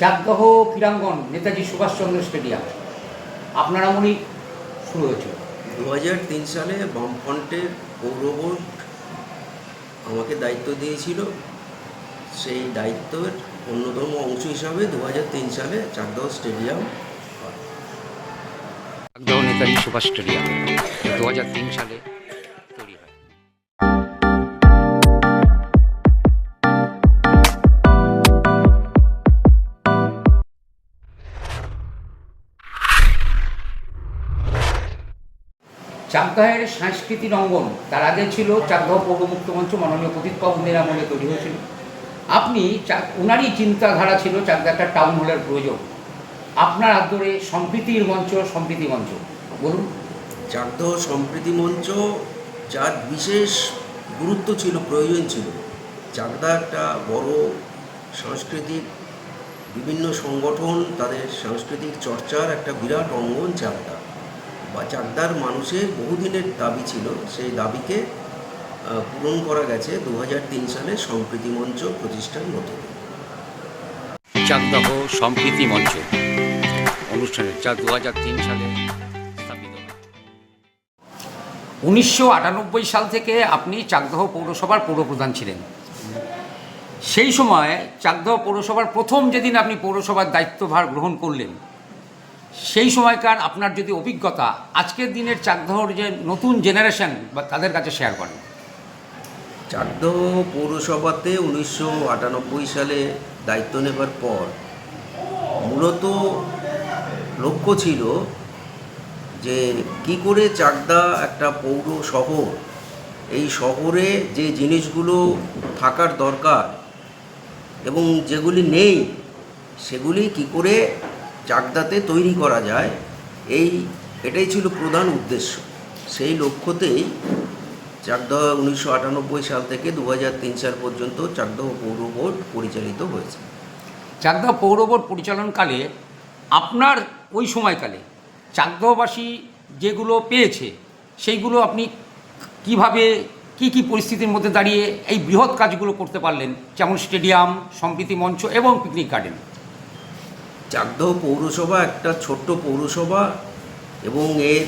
চাকদহ ক্রীড়াঙ্গন নেতাজি সুভাষচন্দ্র স্টেডিয়াম। আপনার আমলেই শুরু হয়েছিল। দু হাজার তিন সালে বামফ্রন্টের পৌরবোর্ড আমাকে দায়িত্ব দিয়েছিল। সেই দায়িত্বের অন্যতম অংশ হিসাবে দু হাজার তিন সালে চাকদহ স্টেডিয়াম। চাকদহ নেতাজি সুভাষ স্টেডিয়াম। দু হাজার তিন সালে চাকদহের সাংস্কৃতিক অঙ্গন। তার আগে ছিল চাকদহ পৌরমুক্ত মঞ্চ, মাননীয় প্রদীপ বাবুদের আমলে তৈরি হয়েছিল আপনি ওনারই চিন্তাধারা ছিল চাকদা একটা টাউন হলের প্রয়োজন। আপনার আদরে সম্প্রীতির মঞ্চ, সম্প্রীতি মঞ্চ। বলুন। চাকদহ সম্প্রীতি মঞ্চ যার বিশেষ গুরুত্ব ছিল, প্রয়োজন ছিল। চাকদা একটা বড় সাংস্কৃতিক, বিভিন্ন সংগঠন, তাদের সাংস্কৃতিক চর্চার একটা বিরাট অঙ্গন চাকদা। বা চাকদার মানুষের বহুদিনের দাবি ছিল সেই দাবিকে পূরণ করা গেছে দু হাজার তিন সালে সম্প্রীতি মঞ্চ প্রতিষ্ঠার মতো। চাকদাহ সম্প্রীতি মঞ্চ অনুষ্ঠানের যা দু তিন সালে উনিশশো আটানব্বই সাল থেকে আপনি চাকদহ পৌরসভার পৌরপ্রধান ছিলেন। সেই সময় চাকদহ পৌরসভার প্রথম যেদিন আপনি পৌরসভার দায়িত্বভার গ্রহণ করলেন সেই সময়কার আপনার যদি অভিজ্ঞতা আজকের দিনের চাকদহর যে নতুন জেনারেশন বা তাদের কাছে শেয়ার করেন। চাকদহ পৌরসভাতে উনিশশো আটানব্বই সালে দায়িত্ব নেবার পর মূলত লক্ষ্য ছিল যে কি করে চাকদা একটা পৌর শহর, এই শহরে যে জিনিসগুলো থাকার দরকার এবং যেগুলি নেই সেগুলি কি করে চাকদাতে তৈরি করা যায়, এই এটাই ছিল প্রধান উদ্দেশ্য। সেই লক্ষ্যতেই চাকদহ উনিশশো আটানব্বই সাল থেকে দু সাল পর্যন্ত চাকদহ পৌর বোর্ড পরিচালিত হয়েছে। চাকদহ পৌর বোর্ড পরিচালনকালে আপনার ওই সময়কালে চাকদহবাসী যেগুলো পেয়েছে, সেইগুলো আপনি কীভাবে, কি কি পরিস্থিতির মধ্যে দাঁড়িয়ে এই বৃহৎ কাজগুলো করতে পারলেন? যেমন স্টেডিয়াম, সম্প্রীতি মঞ্চ এবং পিকনিক গার্ডেন চাকদহ পৌরসভা একটা ছোট্ট পৌরসভা এবং এর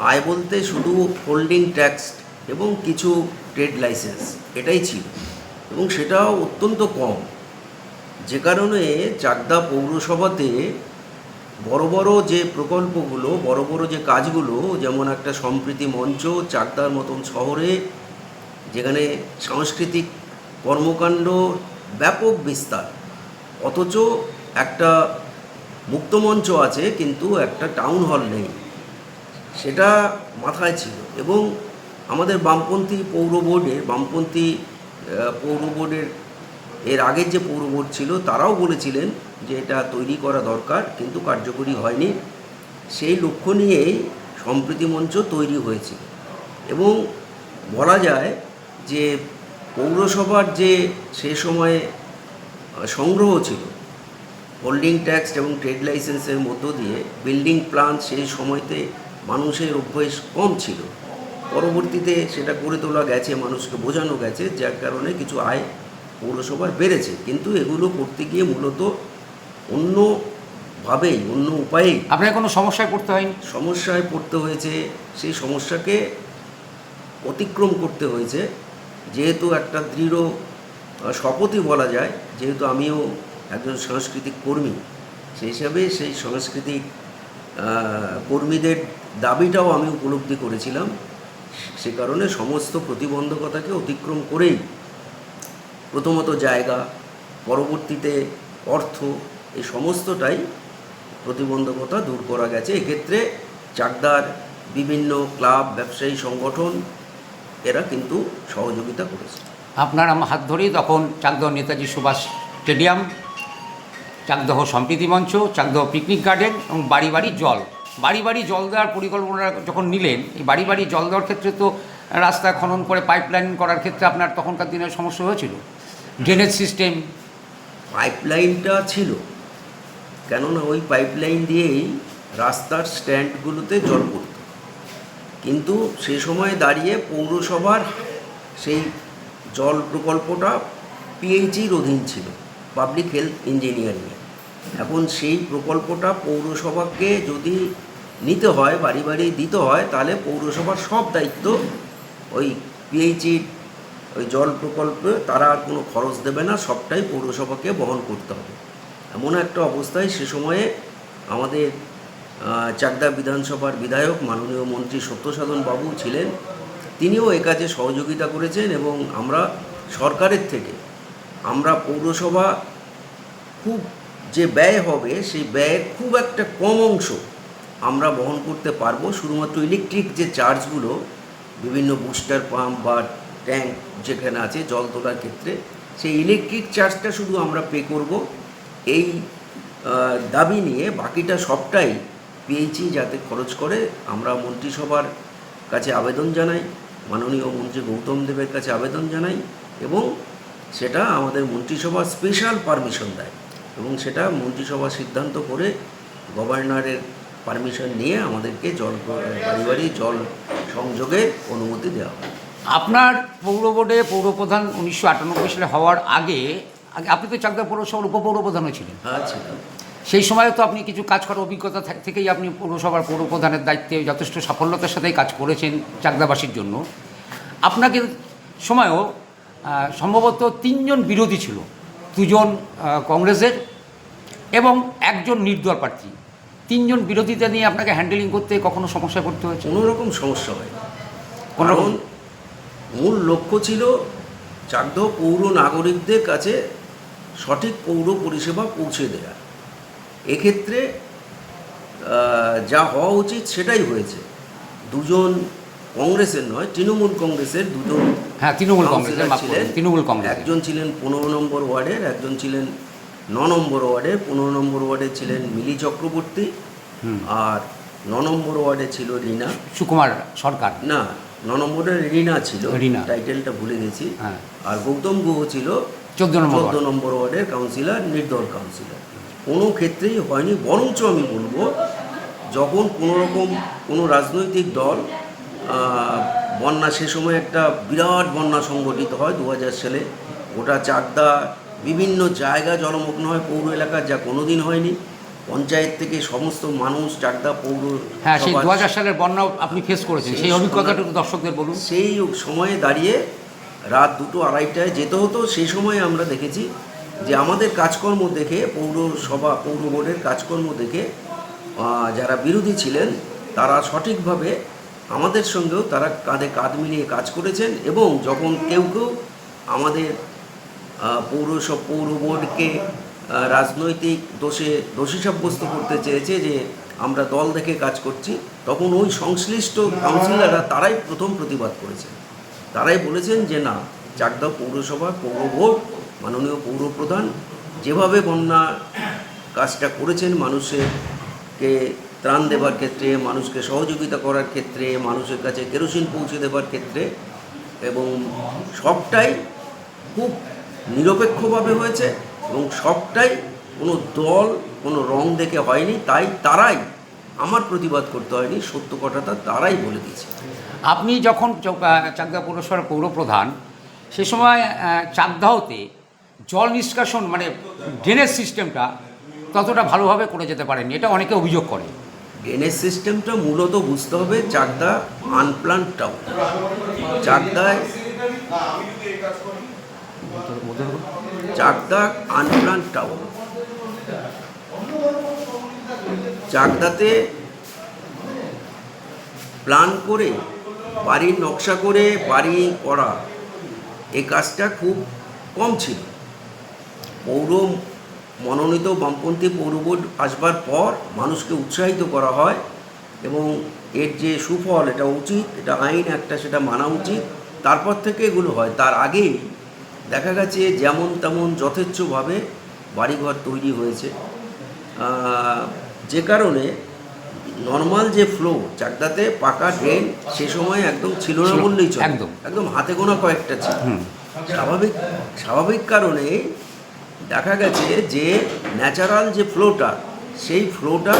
আয় বলতে শুধু হোল্ডিং ট্যাক্স এবং কিছু ট্রেড লাইসেন্স এটাই ছিল। এবং সেটাও অত্যন্ত কম। যে কারণে চাকদা পৌরসভাতে বড় বড় যে প্রকল্পগুলো, বড় বড় যে কাজগুলো, যেমন একটা সম্প্রীতি মঞ্চ চাকদার মতন শহরে, যেখানে সাংস্কৃতিক কর্মকাণ্ড ব্যাপক বিস্তার, অথচ একটা মুক্তমঞ্চ আছে, কিন্তু একটা টাউন হল নেই। সেটা মাথায় ছিল এবং আমাদের বামপন্থী পৌর বোর্ডের বামপন্থী পৌর বোর্ডের এর আগের যে পৌর বোর্ড ছিল, তারাও বলেছিলেন যে এটা তৈরি করা দরকার, কিন্তু কার্যকরী হয়নি। সেই লক্ষ্য নিয়েই সম্প্রীতি মঞ্চ তৈরি হয়েছে। এবং বলা যায় যে পৌরসভার যে সে সময়ে সংগ্রহ ছিল হোল্ডিং ট্যাক্স এবং ট্রেড লাইসেন্সের মধ্য দিয়ে বিল্ডিং প্ল্যান সেই সময়তে মানুষের অভ্যেস কম ছিল। পরবর্তীতে সেটা গড়ে তোলা গেছে মানুষকে বোঝানো গেছে যার কারণে কিছু আয় পৌরসভার বেড়েছে। কিন্তু এগুলো করতে গিয়ে মূলত অন্যভাবেই অন্য উপায়ে আপনার কোনো সমস্যায় পড়তে হয়নি? সমস্যায় পড়তে হয়েছে সেই সমস্যাকে অতিক্রম করতে হয়েছে। যেহেতু একটা দৃঢ় শপথই বলা যায় যেহেতু আমিও একজন সাংস্কৃতিক কর্মী, সেই হিসাবে সেই সাংস্কৃতিক কর্মীদের দাবিটাও আমি উপলব্ধি করেছিলাম। সে কারণে সমস্ত প্রতিবন্ধকতাকে অতিক্রম করেই প্রথমত জায়গা, পরবর্তীতে অর্থ, এই সমস্তটাই প্রতিবন্ধকতা দূর করা গেছে। এক্ষেত্রে চাকদার বিভিন্ন ক্লাব, ব্যবসায়ী সংগঠন, এরা কিন্তু সহযোগিতা করেছে। আপনার আমার হাত ধরেই তখন চাকদহ নেতাজি সুভাষ স্টেডিয়াম চাকদহ সম্প্রীতি মঞ্চ, চাকদহ পিকনিক গার্ডেন এবং বাড়ি বাড়ি জল। বাড়ি বাড়ি জল দেওয়ার পরিকল্পনা যখন নিলেন, এই বাড়ি বাড়ি জল দেওয়ার ক্ষেত্রে তো রাস্তা খনন করে পাইপ লাইন করার ক্ষেত্রে আপনার তখনকার দিনের সমস্যা হয়েছিল? ড্রেনেজ সিস্টেম পাইপলাইনটা ছিল। কেননা ওই পাইপলাইন দিয়েই রাস্তার স্ট্যান্ডগুলোতে জল পড়ত। কিন্তু সে সময় দাঁড়িয়ে পৌরসভার সেই জল প্রকল্পটা পিএইচির অধীন ছিল। পাবলিক হেলথ ইঞ্জিনিয়ারিংয়ে এখন সেই প্রকল্পটা পৌরসভাকে যদি নিতে হয়, বাড়ি বাড়ি দিতে হয়, তাহলে পৌরসভার সব দায়িত্ব ওই পিএইচির ওই জল প্রকল্পে, তারা আর কোনো খরচ দেবে না, সবটাই পৌরসভাকে বহন করতে হবে। এমন একটা অবস্থায় সে সময়ে আমাদের চাকদা বিধানসভার বিধায়ক মাননীয় মন্ত্রী সত্যসাধন বাবু ছিলেন। তিনিও এ কাজে সহযোগিতা করেছেন এবং আমরা সরকারের থেকে আমরা পৌরসভা খুব যে ব্যয় হবে, সেই ব্যয়ের খুব একটা কম অংশ আমরা বহন করতে পারব। শুধুমাত্র ইলেকট্রিক যে চার্জগুলো বিভিন্ন বুস্টার পাম্প বা ট্যাঙ্ক যেখানে আছে জল তোলার ক্ষেত্রে, সেই ইলেকট্রিক চার্জটা শুধু আমরা পে করব। এই দাবি নিয়ে বাকিটা সবটাই পিএইচই যাতে খরচ করে। আমরা মন্ত্রিসভার কাছে আবেদন জানাই, মাননীয় মন্ত্রী গৌতম দেবের কাছে আবেদন জানাই এবং সেটা আমাদের মন্ত্রিসভা স্পেশাল পারমিশন দেয় এবং সেটা মন্ত্রিসভা সিদ্ধান্ত করে গভর্নরের পারমিশন নিয়ে আমাদেরকে জল বাড়ি বাড়ি জল সংযোগের অনুমতি দেওয়া হয়। আপনার পৌর বোর্ডে পৌরপ্রধান উনিশশো আটানব্বই সালে হওয়ার আগে আগে আপনি তো চাকদা পৌরসভার উপপৌরপ্রধানও ছিলেন। আচ্ছা সেই সময়ে তো আপনি কিছু কাজ করার অভিজ্ঞতা থেকেই আপনি পৌরসভার পৌরপ্রধানের দায়িত্বে যথেষ্ট সাফল্যতার সাথেই কাজ করেছেন চাকদাবাসীর জন্য। আপনাকে সময়ও সম্ভবত তিনজন বিরোধী ছিল দুজন কংগ্রেসের এবং একজন নির্দল প্রার্থী। তিনজন বিরোধিতা নিয়ে আপনাকে হ্যান্ডেলিং করতে কখনো সমস্যায় পড়তে হয়েছে? কোনো রকম সমস্যা হয় কোনো কারণ মূল লক্ষ্য ছিল চাকদহ পৌর নাগরিকদের কাছে সঠিক পৌর পরিষেবা পৌঁছে দেওয়া এক্ষেত্রে যা হওয়া উচিত সেটাই হয়েছে। দুজন কংগ্রেসের নয় তৃণমূল কংগ্রেসের দুজন হ্যাঁ তৃণমূল কংগ্রেসের ছিলেন। তৃণমূল কংগ্রেস একজন ছিলেন পনেরো নম্বর ওয়ার্ডের একজন ছিলেন ন নম্বর ওয়ার্ডের পনেরো নম্বর ওয়ার্ডে ছিলেন মিলি চক্রবর্তী আর ন নম্বর ওয়ার্ডে ছিল রিনা। সুকুমার সরকার। না ন নম্বরে রিনা ছিল। রিনা। টাইটেলটা ভুলে গেছি। হ্যাঁ। আর গৌতম গুহ ছিল চোদ্দ নম্বর চোদ্দ নম্বর ওয়ার্ডের কাউন্সিলর নির্দল কাউন্সিলর। কোনো ক্ষেত্রেই হয়নি বরঞ্চ আমি বলব যখন কোনো রকম কোনো রাজনৈতিক দল বন্যা সে সময় একটা বিরাট বন্যা সংগঠিত হয় দু হাজার সালে। গোটা চাকদা বিভিন্ন জায়গা জলমগ্ন হয় পৌর এলাকা যা কোনোদিন হয়নি। পঞ্চায়েত থেকে সমস্ত মানুষ চাকদা পৌর হ্যাঁ সেই দু সালের বন্যা আপনি ফেস করেছেন। সেই সেই অভিজ্ঞতাটা দর্শকদের বলুন। সেই সময়ে দাঁড়িয়ে রাত দুটো আড়াইটায় যেতে হতো সেই সময়ে আমরা দেখেছি যে আমাদের কাজকর্ম দেখে পৌরসভা পৌর বোর্ডের কাজকর্ম দেখে যারা বিরোধী ছিলেন তারা সঠিকভাবে আমাদের সঙ্গেও তারা কাঁধে কাঁধ মিলিয়ে কাজ করেছেন এবং যখন কেউ কেউ আমাদের পৌরসভা পৌর বোর্ডকে রাজনৈতিক দোষে, দোষী সাব্যস্ত করতে চেয়েছে যে আমরা দল দেখে কাজ করছি, তখন ওই সংশ্লিষ্ট কাউন্সিলররা তারাই প্রথম প্রতিবাদ করেছেন। তারাই বলেছেন যে না চাকদা পৌরসভা পৌর বোর্ড মাননীয় পৌরপ্রধান যেভাবে বন্যা কাজটা করেছেন মানুষেরকে ত্রাণ দেবার ক্ষেত্রে, মানুষকে সহযোগিতা করার ক্ষেত্রে, মানুষের কাছে কেরোসিন পৌঁছে দেবার ক্ষেত্রে এবং সবটাই খুব নিরপেক্ষভাবে হয়েছে এবং সবটাই কোনো দল, কোনো রং দেখে হয়নি, তাই তারাই আমার প্রতিবাদ করতে হয়নি, সত্য কথাটা তারাই বলে দিয়েছে। আপনি যখন চাকদা পৌরসভার পৌরপ্রধান, সে সময় চাকদাহতে জল নিষ্কাশন মানে ড্রেনেজ সিস্টেমটা ততটা ভালোভাবে করে যেতে পারেনি এটা অনেকে অভিযোগ করে ড্রেনেজ সিস্টেমটা মূলত বুঝতে হবে চাকদা আনপ্লান্ট টাউন চাকদায় চাকদা আনপ্লান্ট টাউন চাকদাতে প্ল্যান করে, বাড়ির নকশা করে, বাড়ি করা। এ কাজটা খুব কম ছিল। পৌর মনোনীত বামপন্থী পৌর বোর্ড আসবার পর মানুষকে উৎসাহিত করা হয় এবং এর যে সুফল এটা উচিত এটা আইন একটা সেটা মানা উচিত। তারপর থেকে এগুলো হয়। তার আগেই দেখা গেছে যেমন তেমন যথেচ্ছভাবে বাড়িঘর তৈরি হয়েছে। যে কারণে নর্মাল যে ফ্লো চাকদাতে পাকা ড্রেন সে সময় একদম ছিল না বললেই চলে। একদম। একদম হাতে গোনা কয়েকটা ছিল। স্বাভাবিক স্বাভাবিক কারণে দেখা গেছে যে ন্যাচারাল যে ফ্লোটা সেই ফ্লোটা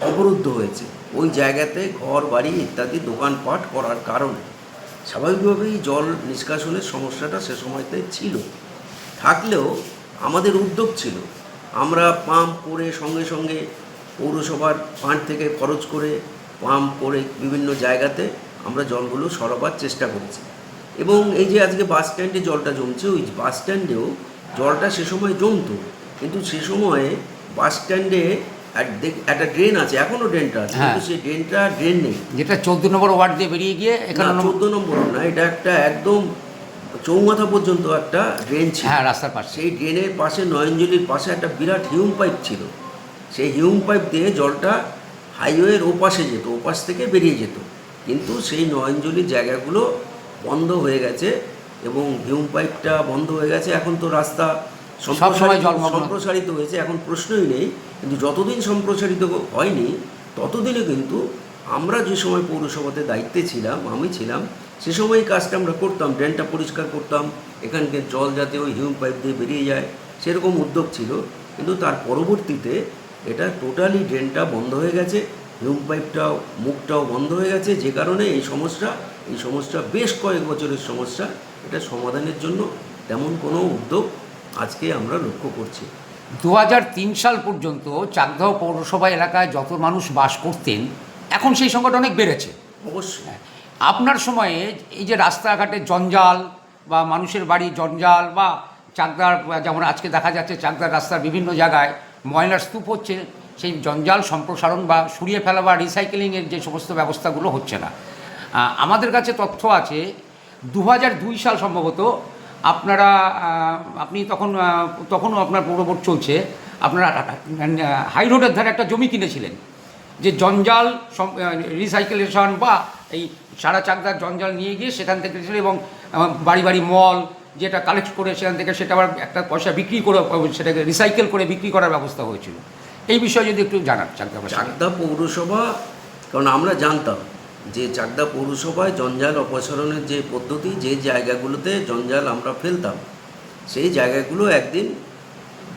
অবরুদ্ধ হয়েছে। ওই জায়গাতে ঘর, বাড়ি ইত্যাদি দোকানপাট করার কারণে। স্বাভাবিকভাবেই জল নিষ্কাশনের সমস্যাটা সে সময়তে ছিল। থাকলেও আমাদের উদ্যোগ ছিল। আমরা পাম্প করে সঙ্গে সঙ্গে পৌরসভার ফান্ড থেকে খরচ করে পাম্প করে বিভিন্ন জায়গাতে আমরা জলগুলো সরাবার চেষ্টা করেছি। এবং এই যে আজকে বাস স্ট্যান্ডে জলটা জমছে, ওই বাস স্ট্যান্ডেও জলটা সে সময় জমতো। কিন্তু সে সময়ে বাস স্ট্যান্ডে একটা ড্রেন আছে এখনও ড্রেনটা আছে হ্যাঁ। কিন্তু সেই ড্রেনটা ড্রেন নেই। যেটা চোদ্দ নম্বর ওয়ার্ড দিয়ে বেরিয়ে গিয়ে এখানে চোদ্দ নম্বর না এটা একটা একদম চৌমাথা পর্যন্ত একটা ড্রেন ছিল। হ্যাঁ রাস্তার পাশে। সেই ড্রেনের পাশে নয়নজলির পাশে একটা বিরাট হিউম পাইপ ছিল। সেই হিউম পাইপ দিয়ে জলটা হাইওয়ের ওপাশে যেত ওপাশ থেকে বেরিয়ে যেত। কিন্তু সেই নয়নজলির জায়গাগুলো বন্ধ হয়ে গেছে। এবং হিউম পাইপটা বন্ধ হয়ে গেছে। এখন তো রাস্তা সম্প্রসারিত হয়েছে। এখন প্রশ্নই নেই। কিন্তু যতদিন সম্প্রসারিত হয়নি ততদিনে কিন্তু আমরা যে সময় পৌরসভাতে দায়িত্বে ছিলাম আমি ছিলাম সে সময় এই কাজটা আমরা করতাম। ড্রেনটা পরিষ্কার করতাম। এখানকার জল যাতে ওই হিউম পাইপ দিয়ে বেরিয়ে যায় সেরকম উদ্যোগ ছিল। কিন্তু তার পরবর্তীতে এটা টোটালি ড্রেনটা বন্ধ হয়ে গেছে হিউম পাইপটাও মুখটাও বন্ধ হয়ে গেছে। যে কারণে এই সমস্যা এই সমস্যা বেশ কয়েক বছরের সমস্যা এটা সমাধানের জন্য তেমন কোনো উদ্যোগ আজকে আমরা লক্ষ্য করছি। দু হাজার তিন সাল পর্যন্ত চাকদহ পৌরসভা এলাকায় যত মানুষ বাস করতেন এখন সেই সংখ্যাটা অনেক বেড়েছে। অবশ্যই। আপনার সময়ে এই যে রাস্তাঘাটে জঞ্জাল বা মানুষের বাড়ি জঞ্জাল বা চাকদার যেমন আজকে দেখা যাচ্ছে চাকদার রাস্তার বিভিন্ন জায়গায় ময়লার স্তূপ হচ্ছে সেই জঞ্জাল সম্প্রসারণ বা সরিয়ে ফেলা বা রিসাইকেলিংয়ের যে সমস্ত ব্যবস্থাগুলো হচ্ছে না। আমাদের কাছে তথ্য আছে দু দুই সাল সম্ভবত আপনারা আপনি তখন তখনও আপনার পৌরবোর্ড চলছে, আপনারা হাই রোডের ধারে একটা জমি কিনেছিলেন, যে জঞ্জাল রিসাইকেলেশন বা এই সারা চাকদার জঞ্জাল নিয়ে গিয়ে সেখান থেকে এবং বাড়ি বাড়ি মল যেটা কালেক্ট করে সেখান থেকে সেটা আবার একটা পয়সা বিক্রি করে, সেটাকে রিসাইকেল করে বিক্রি করার ব্যবস্থা হয়েছিল। এই বিষয়ে যদি একটু জানান চাকদাবাসী চাকদা পৌরসভা, কারণ আমরা জানতাম যে চাকদা পৌরসভায় জঞ্জাল অপসারণের যে পদ্ধতি, যে জায়গাগুলোতে জঞ্জাল আমরা ফেলতাম, সেই জায়গাগুলো একদিন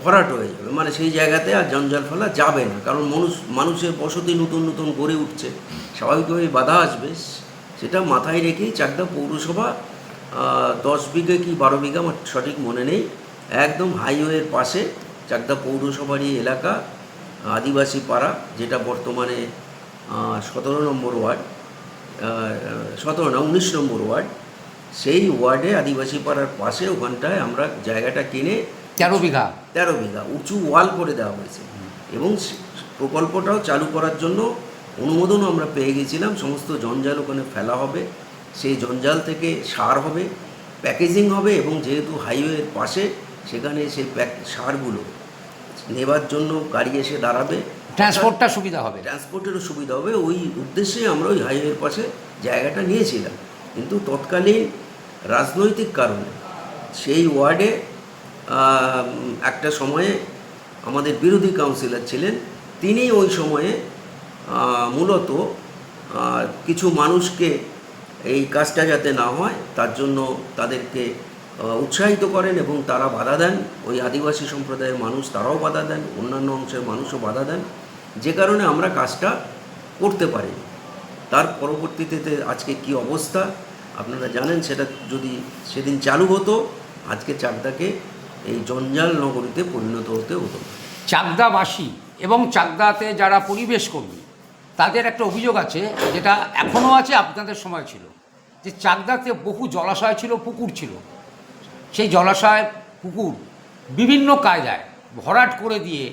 ভরাট হয়ে যাবে। মানে সেই জায়গাতে আর জঞ্জাল ফেলা যাবে না, কারণ মানুষ, মানুষের বসতি নতুন নতুন গড়ে উঠছে। স্বাভাবিকভাবেই বাধা আসবে। সেটা মাথায় রেখেই চাকদা পৌরসভা দশ বিঘে কি বারো বিঘা আমার সঠিক মনে নেই। একদম হাইওয়ের পাশে চাকদা পৌরসভারই এলাকা, আদিবাসী পাড়া, যেটা বর্তমানে সতেরো নম্বর ওয়ার্ড। সতেরো না উনিশ নম্বর ওয়ার্ড। সেই ওয়ার্ডে আদিবাসী পাড়ার পাশে ওখানটায় আমরা জায়গাটা কিনে তেরো বিঘা। তেরো বিঘা উঁচু ওয়াল করে দেওয়া হয়েছে। এবং প্রকল্পটাও চালু করার জন্য অনুমোদনও আমরা পেয়ে গেছিলাম। সমস্ত জঞ্জাল ওখানে ফেলা হবে। সেই জঞ্জাল থেকে সার হবে প্যাকেজিং হবে এবং যেহেতু হাইওয়ের পাশে সেখানে সেই প্যাক সারগুলো নেবার জন্য গাড়ি এসে দাঁড়াবে। ট্রান্সপোর্টটা সুবিধা হবে। ট্রান্সপোর্টেরও সুবিধা হবে, ওই উদ্দেশ্যে আমরা ওই হাইওয়ের পাশে জায়গাটা নিয়েছিলাম। কিন্তু তৎকালীন রাজনৈতিক কারণে সেই ওয়ার্ডে একটা সময়ে আমাদের বিরোধী কাউন্সিলর ছিলেন। তিনি ওই সময়ে মূলত কিছু মানুষকে এই কাজটা যাতে না হয়, তার জন্য তাদেরকে উৎসাহিত করেন এবং তারা বাধা দেন। ওই আদিবাসী সম্প্রদায়ের মানুষ তারাও বাধা দেন, অন্যান্য অংশের মানুষও বাধা দেন। যে কারণে আমরা কাজটা করতে পারি তার পরবর্তীতে আজকে কি অবস্থা, আপনারা জানেন, সেটা যদি সেদিন চালু হতো, আজকে চাকদাকে এই জঞ্জাল নগরীতে পরিণত হতে হতো। চাকদাবাসী এবং চাকদাতে যারা পরিবেশ কর্মী, তাদের একটা অভিযোগ আছে, যেটা এখনও আছে, আপনাদের সময় ছিল। যে চাকদাতে বহু জলাশয় ছিল, পুকুর ছিল। সেই জলাশয়, পুকুর বিভিন্ন কায়দায় ভরাট করে দিয়ে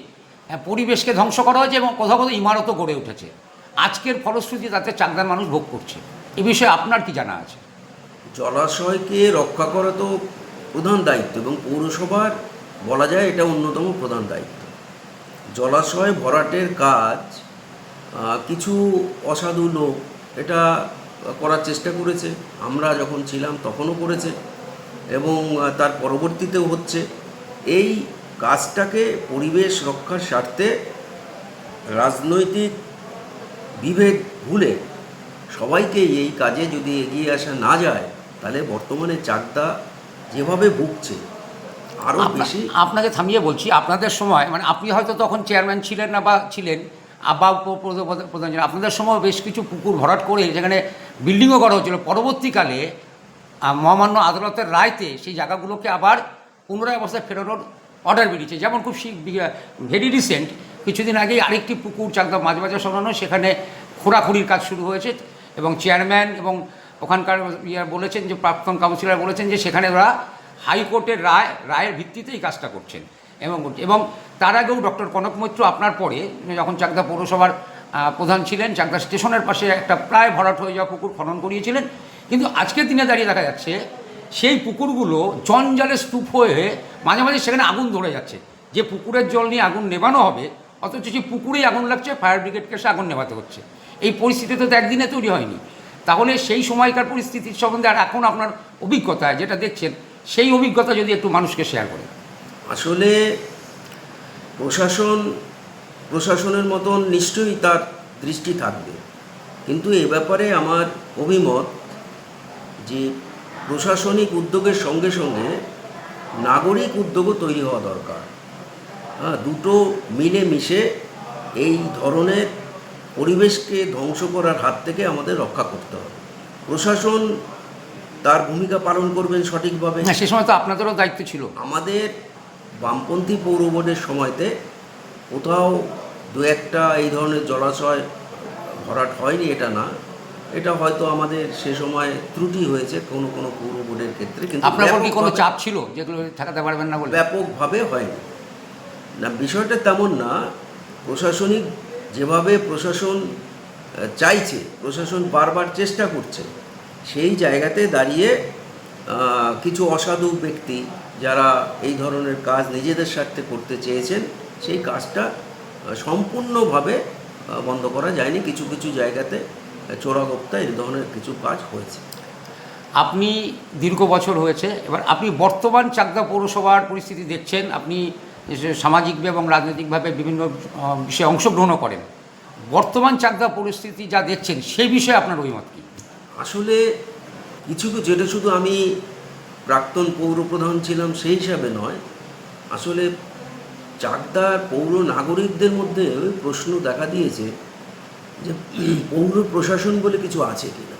পরিবেশকে ধ্বংস করা হয়েছে এবং কোথাও কোথাও ইমারতও গড়ে উঠেছে। আজকের ফলশ্রুতি তাতে চাকদার মানুষ ভোগ করছে। এ বিষয়ে আপনার কি জানা আছে? জলাশয়কে রক্ষা করা তো প্রধান দায়িত্ব এবং পৌরসভার বলা যায় এটা অন্যতম প্রধান দায়িত্ব। জলাশয় ভরাটের কাজ কিছু অসাধু লোক এটা করার চেষ্টা করেছে। আমরা যখন ছিলাম তখনও করেছে এবং তার পরবর্তীতেও হচ্ছে। এই কাজটাকে পরিবেশ রক্ষার স্বার্থে রাজনৈতিক বিভেদ ভুলে সবাইকে এই কাজে যদি এগিয়ে আসা না যায় তাহলে বর্তমানে চাকদা যেভাবে ভুগছে আরও বেশি আপনাকে থামিয়ে বলছি আপনাদের সময় মানে আপনি হয়তো তখন চেয়ারম্যান ছিলেন না বা ছিলেন আ- বা উপ- প্রধ- প্রধ- প্রধান ছিলেন আপনাদের সময় বেশ কিছু পুকুর ভরাট করে যেখানে বিল্ডিংও করা হচ্ছিল। পরবর্তীকালে মহামান্য আদালতের রায়তে সেই জায়গাগুলোকে আবার পুনরায় অবস্থায় ফেরানোর অর্ডার বেরিয়েছে। যেমন খুব ভেরি রিসেন্ট কিছুদিন আগেই আরেকটি পুকুর চাকদা মাঝ বাজার সরানো, সেখানে খোঁড়াখুড়ির কাজ শুরু হয়েছে এবং চেয়ারম্যান এবং ওখানকার ইয়ার বলেছেন যে, প্রাক্তন কাউন্সিলর বলেছেন যে, সেখানে ওরা হাইকোর্টের রায়, রায়ের ভিত্তিতে এই কাজটা করছেন। এবং এবং তার আগেও ডক্টর কনক মৈত্র আপনার পরে যখন চাকদা পৌরসভার প্রধান ছিলেন চাকদা স্টেশনের পাশে একটা প্রায় ভরাট হয়ে যাওয়া পুকুর খনন করিয়েছিলেন। কিন্তু আজকের দিনে দাঁড়িয়ে দেখা যাচ্ছে সেই পুকুরগুলো জঞ্জালে স্তূপ হয়ে মাঝে মাঝে সেখানে আগুন ধরে যাচ্ছে। যে পুকুরের জল নিয়ে আগুন নেভানো হবে, অথচ সেই পুকুরেই আগুন লাগছে, ফায়ার ব্রিগেডকে সে আগুন নেভাতে হচ্ছে। এই পরিস্থিতি তো একদিনে তৈরি হয়নি। তাহলে সেই সময়কার পরিস্থিতির সম্বন্ধে আর এখন আপনার অভিজ্ঞতা, যেটা দেখছেন, সেই অভিজ্ঞতা যদি একটু মানুষকে শেয়ার করেন। আসলে প্রশাসন, প্রশাসনের মতন নিশ্চয়ই তার দৃষ্টি থাকবে। কিন্তু এ ব্যাপারে আমার অভিমত যে প্রশাসনিক উদ্যোগের সঙ্গে সঙ্গে নাগরিক উদ্যোগও তৈরি হওয়া দরকার। হ্যাঁ দুটো মিলে মিশে এই ধরনের পরিবেশকে ধ্বংস করার হাত থেকে আমাদের রক্ষা করতে হবে। প্রশাসন তার ভূমিকা পালন করবেন সঠিকভাবে। না সে সময় তো আপনাদেরও দায়িত্ব ছিল। আমাদের বামপন্থী পৌর বোর্ডের সময়তে কোথাও দু একটা এই ধরনের জলাশয় ভরাট হয়নি এটা না। এটা হয়তো আমাদের সে সময় ত্রুটি হয়েছে কোনো কোনো পৌর বোর্ডের ক্ষেত্রে কিন্তু আপনার কি কোনো চাপ ছিল যেগুলো ঠেকাতে পারবেন না বলে? ব্যাপকভাবে হয়নি। না বিষয়টা তেমন না। প্রশাসনিক যেভাবে প্রশাসন চাইছে প্রশাসন বারবার চেষ্টা করছে সেই জায়গাতে দাঁড়িয়ে কিছু অসাধু ব্যক্তি যারা এই ধরনের কাজ নিজেদের স্বার্থে করতে চেয়েছেন সেই কাজটা সম্পূর্ণভাবে বন্ধ করা যায়নি। কিছু কিছু জায়গাতে চোরাগোপ্তা এই ধরনের কিছু কাজ হয়েছে। আপনি দীর্ঘ বছর হয়েছে এবার আপনি বর্তমান চাকদা পৌরসভার পরিস্থিতি দেখছেন আপনি সামাজিক এবং রাজনৈতিকভাবে বিভিন্ন বিষয়ে অংশগ্রহণও করেন। বর্তমান চাকদা পরিস্থিতি যা দেখছেন সেই বিষয়ে আপনার অভিমত কী? আসলে কিছু যেটা শুধু আমি প্রাক্তন পৌর প্রধান ছিলাম সেই হিসাবে নয় আসলে চাকদার পৌর নাগরিকদের মধ্যে প্রশ্ন দেখা দিয়েছে যে পৌর প্রশাসন বলে কিছু আছে কিনা?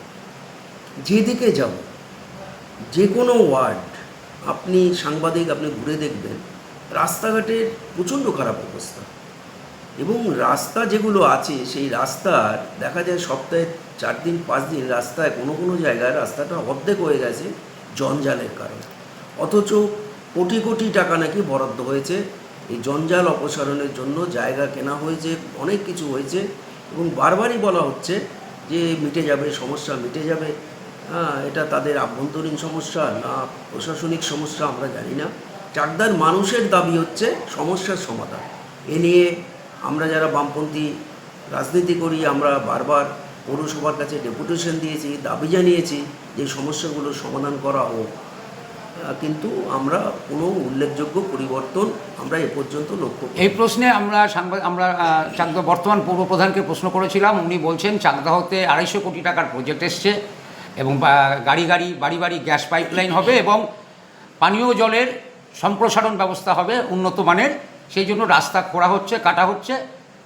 যেদিকে যাব যে কোনো ওয়ার্ড আপনি সাংবাদিক আপনি ঘুরে দেখবেন রাস্তাঘাটের প্রচণ্ড খারাপ অবস্থা। এবং রাস্তা যেগুলো আছে, সেই রাস্তার দেখা যায় সপ্তাহে চার দিন, পাঁচ দিন রাস্তায় কোনো কোনো জায়গায় রাস্তাটা অর্ধেক হয়ে গেছে জঞ্জালের কারণে। অথচ কোটি কোটি টাকা নাকি বরাদ্দ হয়েছে। এই জঞ্জাল অপসারণের জন্য জায়গা কেনা হয়েছে, অনেক কিছু হয়েছে। এবং বারবারই বলা হচ্ছে যে মিটে যাবে, সমস্যা মিটে যাবে। হ্যাঁ এটা তাদের আভ্যন্তরীণ সমস্যা না প্রশাসনিক সমস্যা আমরা জানি না। চাকদার মানুষের দাবি হচ্ছে সমস্যার সমাধান। এ নিয়ে আমরা যারা বামপন্থী রাজনীতি করি, আমরা বারবার পৌরসভার কাছে ডেপুটেশন দিয়েছি, দাবি জানিয়েছি যে সমস্যাগুলোর সমাধান করা হোক। কিন্তু আমরা কোনো উল্লেখযোগ্য পরিবর্তন আমরা এ পর্যন্ত লক্ষ্য এই প্রশ্নে আমরা সাংবাদ আমরা চাকদা বর্তমান পৌর প্রধানকে প্রশ্ন করেছিলাম। উনি বলছেন চাকদা হতে আড়াইশো কোটি টাকার প্রজেক্ট এসছে এবং গাড়ি গাড়ি বাড়ি বাড়ি গ্যাস পাইপলাইন হবে এবং পানীয় জলের সম্প্রসারণ ব্যবস্থা হবে উন্নত মানের। সেই জন্য রাস্তা খোঁড়া হচ্ছে কাটা হচ্ছে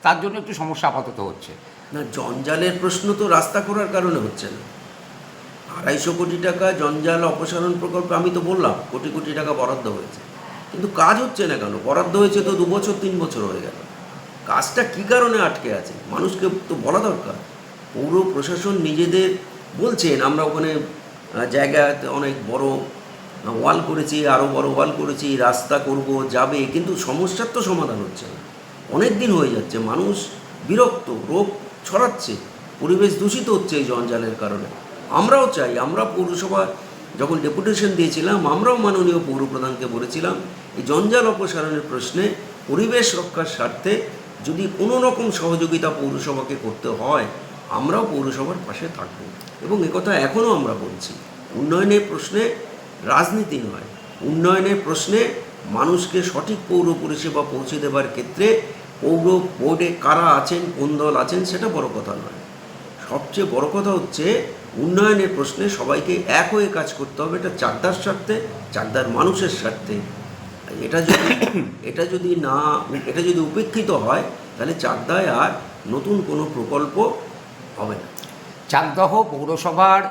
তার জন্য একটু সমস্যা আপাতত হচ্ছে। না জঞ্জালের প্রশ্ন তো রাস্তা করার কারণে হচ্ছে না। আড়াইশো কোটি টাকা জঞ্জাল অপসারণ প্রকল্পে আমি তো বললাম, কোটি কোটি টাকা বরাদ্দ হয়েছে। কিন্তু কাজ হচ্ছে না কেন? বরাদ্দ হয়েছে তো দু বছর তিন বছর হয়ে গেল। কাজটা কী কারণে আটকে আছে? মানুষকে তো বলা দরকার। পৌর প্রশাসন নিজেদের বলছেন, আমরা ওখানে জায়গাতে অনেক বড় ওয়াল করেছি আরও বড় ওয়াল করেছি, রাস্তা করব, যাবে, কিন্তু সমস্যার তো সমাধান হচ্ছে না। অনেক দিন হয়ে যাচ্ছে, মানুষ বিরক্ত, রোগ ছড়াচ্ছে, পরিবেশ দূষিত হচ্ছে এই জঞ্জালের কারণে। আমরাও চাই, আমরা পৌরসভা যখন ডেপুটেশন দিয়েছিলাম, আমরাও মাননীয় পৌরপ্রধানকে বলেছিলাম, এই জঞ্জাল অপসারণের প্রশ্নে পরিবেশ রক্ষার স্বার্থে যদি কোনো রকম সহযোগিতা পৌরসভাকে করতে হয়, আমরাও পৌরসভার পাশে থাকব। এবং একথা এখনও আমরা বলছি উন্নয়নের প্রশ্নে রাজনীতি নয় উন্নয়নের প্রশ্নে মানুষকে সঠিক পৌর পরিষেবা পৌঁছে দেবার ক্ষেত্রে পৌর বোর্ডে কারা আছেন, কোন দল আছেন, সেটা বড় কথা নয়। সবচেয়ে বড় কথা হচ্ছে উন্নয়নের প্রশ্নে সবাইকে এক হয়ে কাজ করতে হবে। এটা চাকদার স্বার্থে চাকদার মানুষের স্বার্থে। এটা যদি এটা যদি না এটা যদি উপেক্ষিত হয় তাহলে চাকদায় আর নতুন কোনো প্রকল্প হবে না। চাকদহ পৌরসভার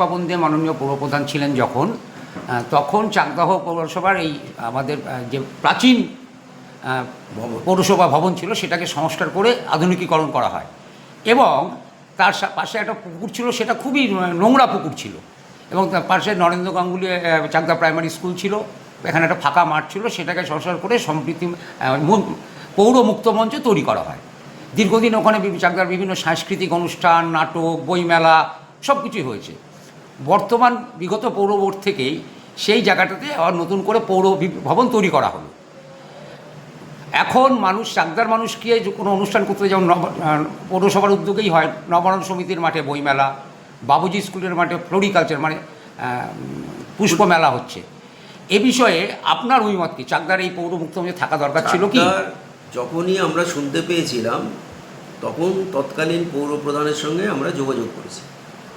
পাবন দে মাননীয় পৌরপ্রধান ছিলেন যখন তখন চাকদাহ পৌরসভার এই আমাদের যে প্রাচীন পৌরসভা ভবন ছিল সেটাকে সংস্কার করে আধুনিকীকরণ করা হয়। এবং তার পাশে একটা পুকুর ছিল, সেটা খুবই নোংরা পুকুর ছিল। এবং তার পাশে নরেন্দ্র গাঙ্গুলি চাকদা প্রাইমারি স্কুল ছিল। এখানে একটা ফাঁকা মাঠ ছিল, সেটাকে সংস্কার করে সম্প্রীতি পৌর মুক্ত মঞ্চ তৈরি করা হয়। দীর্ঘদিন ওখানে চাকদার বিভিন্ন সাংস্কৃতিক অনুষ্ঠান, নাটক, বইমেলা সব কিছুই হয়েছে। বর্তমান বিগত পৌর বোর্ড থেকেই সেই জায়গাটাতে আবার নতুন করে পৌর ভবন তৈরি করা হলো। এখন মানুষ চাকদার মানুষকে যে কোনো অনুষ্ঠান করতে যেমন পৌরসভার উদ্যোগেই হয় নবায়ন সমিতির মাঠে বইমেলা বাবুজি স্কুলের মাঠে ফ্লোরিকালচার মানে আহ, পুষ্প মেলা হচ্ছে। এ বিষয়ে আপনার অভিমত কি? চাকদার এই পৌর মুক্ত থাকা দরকার ছিল কি? যখনই আমরা শুনতে পেয়েছিলাম তখন তৎকালীন পৌর প্রধানের সঙ্গে আমরা যোগাযোগ করেছি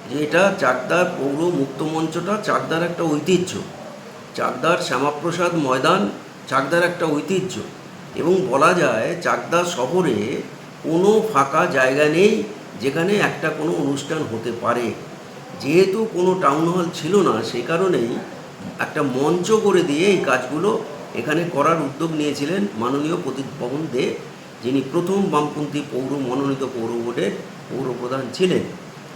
যে এটা চাকদার পৌর মুক্ত মঞ্চটা চাকদার একটা ঐতিহ্য। চাকদার শ্যামাপ্রসাদ ময়দান চাকদার একটা ঐতিহ্য। এবং বলা যায় চাকদা শহরে কোনো ফাঁকা জায়গা নেই যেখানে একটা কোনো অনুষ্ঠান হতে পারে। যেহেতু কোনো টাউন হল ছিল না সেই কারণেই একটা মঞ্চ করে দিয়ে এই কাজগুলো এখানে করার উদ্যোগ নিয়েছিলেন মাননীয় প্রদীপ পবন দে, যিনি প্রথম বামপন্থী পৌর, মনোনীত পৌর বোর্ডের পৌর প্রধান ছিলেন।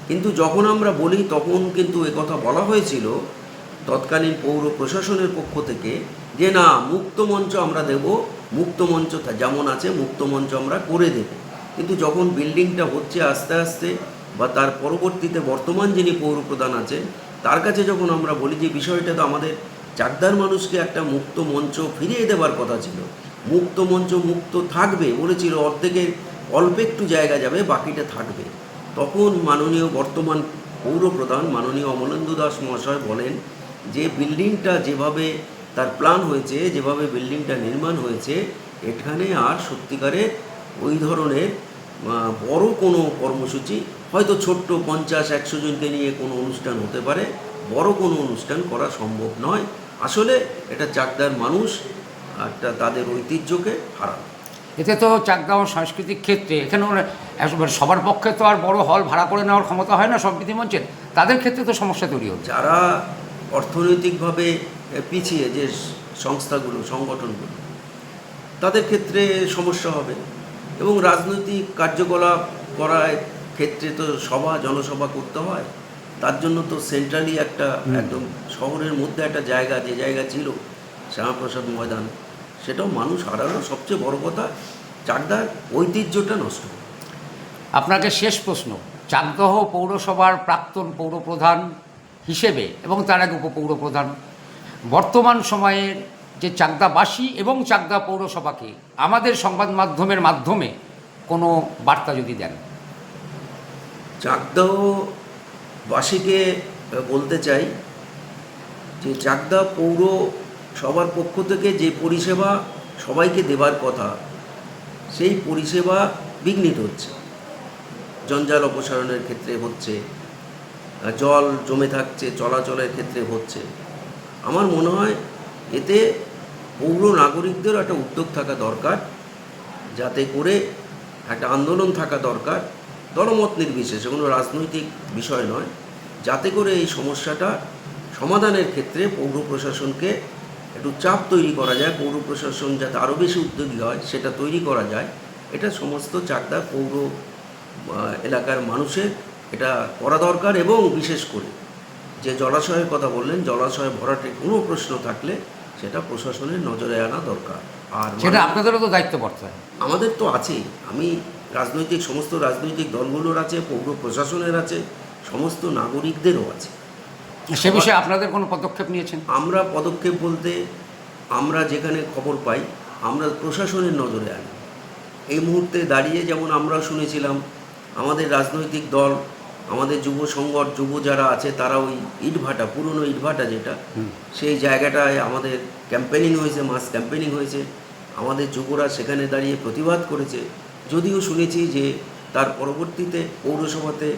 কিন্তু যখন আমরা বলি, তখন কিন্তু কথা বলা হয়েছিল তৎকালীন পৌর প্রশাসনের পক্ষ থেকে যে, না, মুক্ত মঞ্চ আমরা দেব মুক্ত মঞ্চ যেমন আছে, মুক্ত মঞ্চ আমরা করে দেব। কিন্তু যখন বিল্ডিংটা হচ্ছে আস্তে আস্তে বা তার পরবর্তীতে বর্তমান যিনি পৌরপ্রধান আছে তার কাছে যখন আমরা বলি যে বিষয়টা তো আমাদের চাকদার মানুষকে একটা মুক্ত মঞ্চ ফিরিয়ে দেওয়ার কথা ছিল। মুক্ত মঞ্চ মুক্ত থাকবে বলেছিল, অর্ধেকের অল্প একটু জায়গা যাবে, বাকিটা থাকবে। তখন মাননীয় বর্তমান পৌরপ্রধান মাননীয় অমলেন্দু দাস মহাশয় বলেন যে বিল্ডিংটা যেভাবে তার প্ল্যান হয়েছে যেভাবে বিল্ডিংটা নির্মাণ হয়েছে এখানে আর সত্যিকারে ওই ধরনের বড় কোনো কর্মসূচি হয়তো ছোট্ট পঞ্চাশ একশো জনকে নিয়ে কোনো অনুষ্ঠান হতে পারে বড় কোনো অনুষ্ঠান করা সম্ভব নয়। আসলে এটা চাকদার মানুষ একটা তাদের ঐতিহ্যকে হারাবে এতে তো চাকদাহ সাংস্কৃতিক ক্ষেত্রে এখানে সবার পক্ষে তো আর বড় হল ভাড়া করে নেওয়ার ক্ষমতা হয় না সম্প্রীতি মঞ্চের তাদের ক্ষেত্রে তো সমস্যা তৈরি হচ্ছে। যারা অর্থনৈতিকভাবে পিছিয়ে যে সংস্থাগুলো সংগঠনগুলো তাদের ক্ষেত্রে সমস্যা হবে এবং রাজনৈতিক কার্যকলাপ করার ক্ষেত্রে তো সভা জনসভা করতে হয়। তার জন্য তো সেন্ট্রালি একটা একদম শহরের মধ্যে একটা জায়গা যে জায়গা ছিল শ্যামাপ্রসাদ ময়দান সেটাও মানুষ হারানো সবচেয়ে বড় কথা চাকদার ঐতিহ্যটা নষ্ট আপনাকে শেষ প্রশ্ন চাকদহ পৌরসভার প্রাক্তন পৌরপ্রধান হিসেবে এবং তার আগে উপপৌরপ্রধান বর্তমান সময়ের যে চাকদাবাসী এবং চাকদা পৌরসভাকে আমাদের সংবাদ মাধ্যমের মাধ্যমে কোনো বার্তা যদি দেন। চাকদাহবাসীকে বলতে চাই যে চাকদা পৌর সবার পক্ষ থেকে যে পরিষেবা সবাইকে দেবার কথা, সেই পরিষেবা বিঘ্নিত হচ্ছে। জঞ্জাল অপসারণের ক্ষেত্রে হচ্ছে, জল জমে থাকছে, চলাচলের ক্ষেত্রে হচ্ছে। আমার মনে হয় এতে পৌর নাগরিকদেরও একটা উদ্যোগ থাকা দরকার, যাতে করে একটা আন্দোলন থাকা দরকার দলমত নির্বিশেষে, কোনো রাজনৈতিক বিষয় নয়, যাতে করে এই সমস্যাটা সমাধানের ক্ষেত্রে পৌর প্রশাসনকে একটু চাপ তৈরি করা যায়, পৌর প্রশাসন যাতে আরও বেশি উদ্যোগী হয়, সেটা তৈরি করা যায়। এটা সমস্ত চাকদা পৌর এলাকার মানুষের এটা করা দরকার এবং বিশেষ করে যে জলাশয়ের কথা বললেন জলাশয় ভরাটে কোনো প্রশ্ন থাকলে সেটা প্রশাসনের নজরে আনা দরকার। আর সেটা আপনাদেরও তো দায়িত্ব পড়তে আমাদের তো আছেই। আমি রাজনৈতিক সমস্ত রাজনৈতিক দলগুলোর আছে পৌর প্রশাসনের আছে সমস্ত নাগরিকদেরও আছে। সে বিষয়ে আপনাদের কোনো পদক্ষেপ নিয়েছেন? আমরা পদক্ষেপ বলতে আমরা যেখানে খবর পাই আমরা প্রশাসনের নজরে আনি। এই মুহূর্তে দাঁড়িয়ে যেমন আমরা শুনেছিলাম আমাদের রাজনৈতিক দল আমাদের যুব সংগঠ যুব যারা আছে তারা ওই ইটভাটা পুরনো ইটভাটা যেটা সেই জায়গাটায় আমাদের ক্যাম্পেনিং হয়েছে মাস ক্যাম্পেনিং হয়েছে। আমাদের যুবরা সেখানে দাঁড়িয়ে প্রতিবাদ করেছে। যদিও শুনেছি যে তার পরবর্তীতে পৌরসভাতে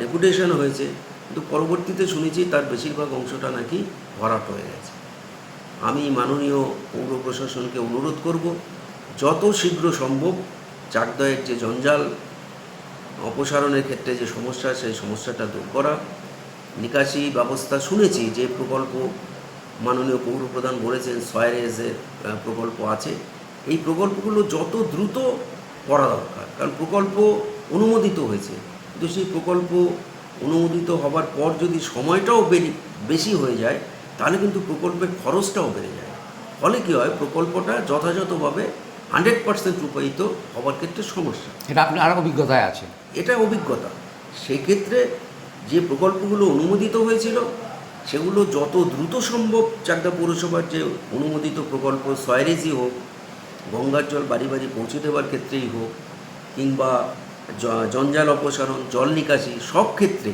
ডেপুটেশন হয়েছে কিন্তু পরবর্তীতে শুনেছি তার বেশিরভাগ অংশটা নাকি ভরাট হয়ে গেছে। আমি মাননীয় পৌর প্রশাসনকে অনুরোধ করব যত শীঘ্র সম্ভব চাকদয়ের যে জঞ্জাল অপসারণের ক্ষেত্রে যে সমস্যা সেই সমস্যাটা দূর করা। নিকাশি ব্যবস্থা শুনেছি যে প্রকল্প মাননীয় পৌরপ্রধান বলেছেন, সয়ারেজের প্রকল্প আছে। এই প্রকল্পগুলো যত দ্রুত করা দরকার, কারণ প্রকল্প অনুমোদিত হয়েছে। কিন্তু সেই প্রকল্প অনুমোদিত হবার পর যদি সময়টাও বেশি হয়ে যায়, তাহলে কিন্তু প্রকল্পের খরচটাও বেড়ে যায়। ফলে কী হয়, প্রকল্পটা যথাযথভাবে হান্ড্রেড পার্সেন্ট রূপায়িত হওয়ার ক্ষেত্রে সমস্যা। এটা আপনার আরও অভিজ্ঞতায় আছে। এটা অভিজ্ঞতা। সেক্ষেত্রে যে প্রকল্পগুলো অনুমোদিত হয়েছিল সেগুলো যত দ্রুত সম্ভব চাকদা পৌরসভার যে অনুমোদিত প্রকল্প সয়ারেজই হোক গঙ্গার জল বাড়ি বাড়ি পৌঁছে দেওয়ার ক্ষেত্রেই হোক কিংবা জঞ্জাল অপসারণ জল নিকাশি সব ক্ষেত্রে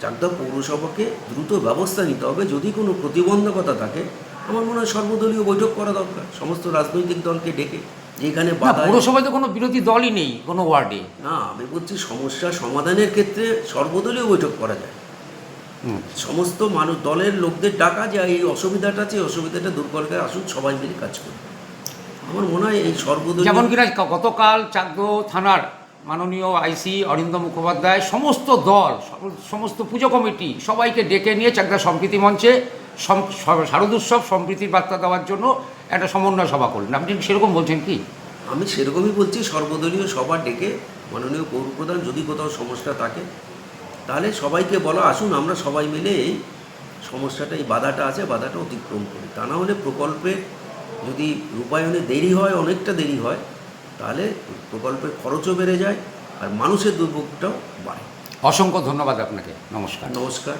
চাকদা পৌরসভাকে দ্রুত ব্যবস্থা নিতে হবে। যদি কোনো প্রতিবন্ধকতা থাকে আমার মনে হয় সর্বদলীয় বৈঠক করা দরকার। সমস্ত রাজনৈতিক দলকে ডেকে যেখানে পৌরসভায় তো কোনো বিরোধী দলই নেই কোনো ওয়ার্ডে। না আমি বলছি সমস্যা সমাধানের ক্ষেত্রে সর্বদলীয় বৈঠক করা যায়। সমস্ত মানুষ দলের লোকদের ডাকা যে এই অসুবিধাটা আছে অসুবিধাটা দূর করতে আসুন সবাই মিলে কাজ করুন। আমার মনে হয় এই সর্বদলীয় যেমন কিনা গতকাল চাকদহ থানার মাননীয় আইসি অরিন্দম মুখোপাধ্যায় সমস্ত দল সমস্ত পুজো কমিটি সবাইকে ডেকে নিয়ে চাকদা সম্প্রীতি মঞ্চে শারদোৎসব সম্প্রীতির বার্তা দেওয়ার জন্য একটা সমন্বয় সভা করলেন। আপনি সেরকম বলছেন কি? আমি সেরকমই বলছি সর্বদলীয় সভা ডেকে মাননীয় পৌরপ্রধান যদি কোথাও সমস্যা থাকে তাহলে সবাইকে বলা আসুন আমরা সবাই মিলে এই সমস্যাটা এই বাধাটা আছে বাধাটা অতিক্রম করি। তা না হলে প্রকল্পে যদি রূপায়ণে দেরি হয় অনেকটা দেরি হয় তাহলে প্রকল্পের খরচও বেড়ে যায় আর মানুষের দুর্ভোগটাও বাড়ে। অসংখ্য ধন্যবাদ আপনাকে। নমস্কার। নমস্কার।